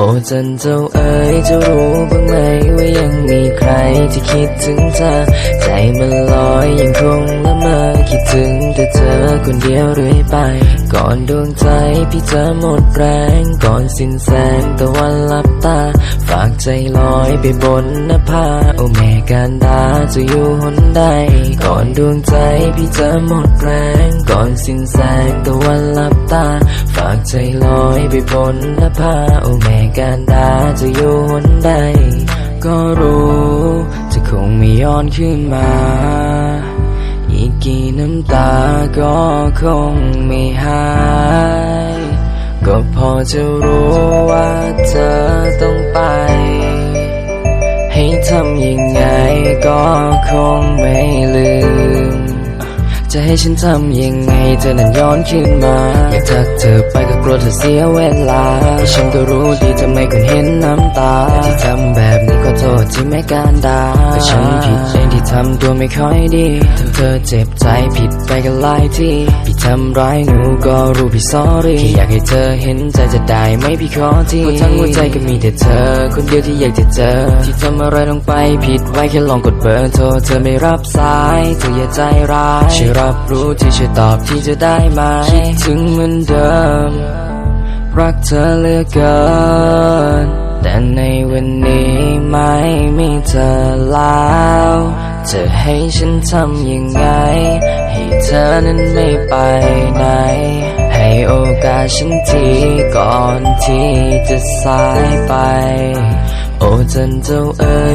โอ้จันเจ้าเอ๋ยจะรู้บ้างไหมว่ายังมีใครที่คิดถึงเธอ ใจมันลอยยังคงละเมอคิดถึงแต่เธอคนเดียวเรื่อยไป ก่อนดวงใจพี่จะหมดแรง ก่อนสิ้นแสงตะวันลับตา ฝากใจลอยไปบนนภาโอ้แม่การดาจะอยู่หนใด ก่อนดวงใจพี่จะหมดแรง ก่อนสิ้นแสงตะวันลับตา ฝากใจลอยไปบนนภาโอแม่การดาจะอยู่หนใด ก็รู้จะคงไม่ย้อนขึ้นมา อีกกี่น้ำตาก็คงไม่หาย ก็พอจะรู้ว่าเธอต้องไป ให้ทำยังไงก็คงไม่ลืม จะให้ฉันทำยังไงเธอนั้นย้อนขึ้นมาอยากทักเธอไปก็กลัวเธอเสียเวลาแต่ฉันก็รู้ดีทำไมคุณเห็นน้ำตา ทษที่ไม่การดาก็ฉันผิดเองที่ทำตัวไม่ค่อยดีทำเธอเจ็บใจผิดไปกันหลายที่พี่ทำร้ายหนูก็รู้พี่ sorry แค่อยากให้เธอเห็นใจจะได้ไหมพี่ขอทีหัวทั้งหัวใจก็มีแต่เธอ คนเดียวที่อยากจะเจอ ที่ทำอะไรลงไปผิดไว้แค่ลองกดเบอร์โทรเธอไม่รับสายเธออย่าใจร้ายช่วยรับรู้ที่ช่วยตอบที่จะได้ไหมคิดถึงเหมือนเดิมรักเธอเหลือเกิน แต่ในวันนี้ไม่มีเธอแล้วจะให้ฉันทำยังไง ให้เธอนั้นไม่ไปไหน ให้โอกาสฉันทีก่อนที่จะสายไป โอ้จันเจ้าเอ๋ย